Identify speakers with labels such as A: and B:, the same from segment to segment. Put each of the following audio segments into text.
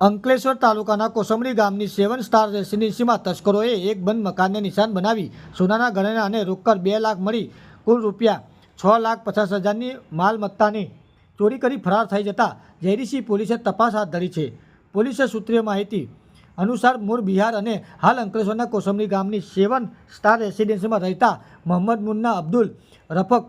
A: અંકલેશ્વર તાલુકાના કોસંબડી ગામની seven star રેસિડેન્સીમાં તસ્કરોએ એક બંધ મકાનને નિશાન બનાવી સોનાના ગણના અને રોકડ બે લાખ મળી કુલ રૂપિયા છ લાખ પચાસ હજારની માલમત્તાની ચોરી કરી ફરાર થઈ જતા જયરીસિંહ પોલીસે તપાસ હાથ ધરી છે. પોલીસે સૂત્રીય માહિતી અનુસાર મૂળ બિહાર અને હાલ અંકલેશ્વરના કોસંબડી ગામની સેવન સ્ટાર રેસિડેન્સીમાં રહેતા મોહમ્મદ મુન્ના અબ્દુલ રફક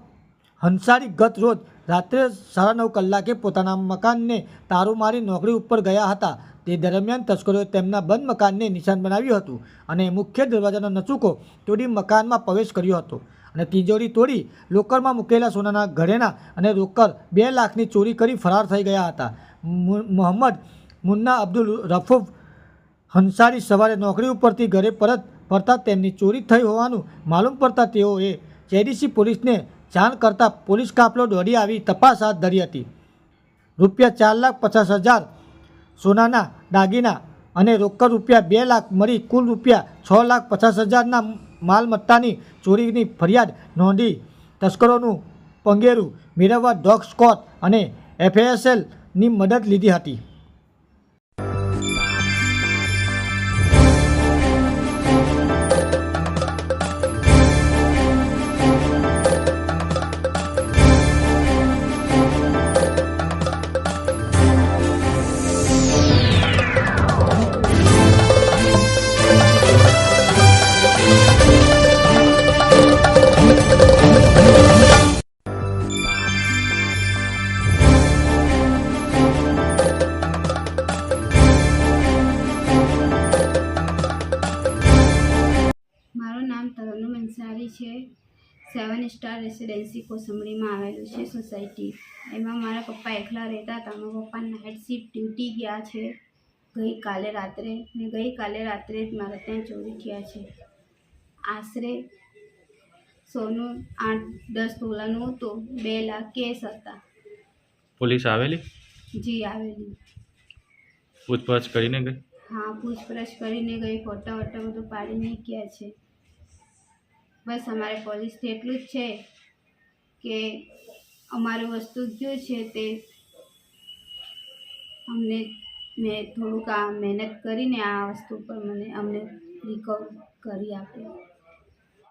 A: હંસારી ગત રોજ રાત્રે સાડા નવ કલાકે પોતાના મકાનને તારું મારી નોકરી ઉપર ગયા હતા. તે દરમિયાન તસ્કરોએ તેમના બંધ મકાનને નિશાન બનાવ્યું હતું અને મુખ્ય દરવાજાનો નચુકો તોડી મકાનમાં પ્રવેશ કર્યો હતો અને તિજોરી તોડી લોકરમાં મૂકેલા સોનાના ઘરેણા અને રોકડ બે લાખની ચોરી કરી ફરાર થઈ ગયા હતા. મોહમ્મદ મુન્ના અબ્દુલ રફૂફ હંસારી સવારે નોકરી ઉપરથી ઘરે પરત ફરતા તેમની ચોરી થઈ હોવાનું માલુમ પડતા તેઓએ જેડીસી પોલીસને જાણ કરતાં પોલીસ કાફલો દોડી આવી તપાસ હાથ ધરી હતી. રૂપિયા ચાર લાખ પચાસ હજાર સોનાના દાગીના અને રોકડ રૂપિયા બે લાખ મળી કુલ રૂપિયા છ લાખ પચાસ હજારના માલમત્તાની ચોરીની ફરિયાદ નોંધી તસ્કરોનું પંગેરું મેળવવા ડોગ સ્કોટ અને એફએસએલની મદદ લીધી હતી.
B: તરન્નુમ અંસારી છે. સેવન સ્ટાર રેસિડેન્સી કોસંબડીમાં આવેલું છે સોસાયટી એમાં મારા પપ્પા એકલા રહેતા હતા. મારા પપ્પા નાઇટ શિફ્ટ ડ્યુટી ગયા છે. ગઈકાલે રાત્રે ને ગઈકાલે રાત્રે જ મારા ત્યાં ચોરી થયા છે. આશરે સોનું આઠ દસ તોલાનું હતું. બે લાખ કેસ હતા.
C: પોલીસ આવેલી?
B: જી આવેલી.
C: પૂછપરછ કરીને ગઈ?
B: હા પૂછપરછ કરીને ગઈ. ફોટા વોટા બધું પાડીને ગયા છે. બસ અમારે પોલીસથી એટલું જ છે કે અમારું વસ્તુ કયું છે તે અમને મેં થોડુંક આ મહેનત કરીને આ વસ્તુ પર મને અમને રિકવર કરી આપે.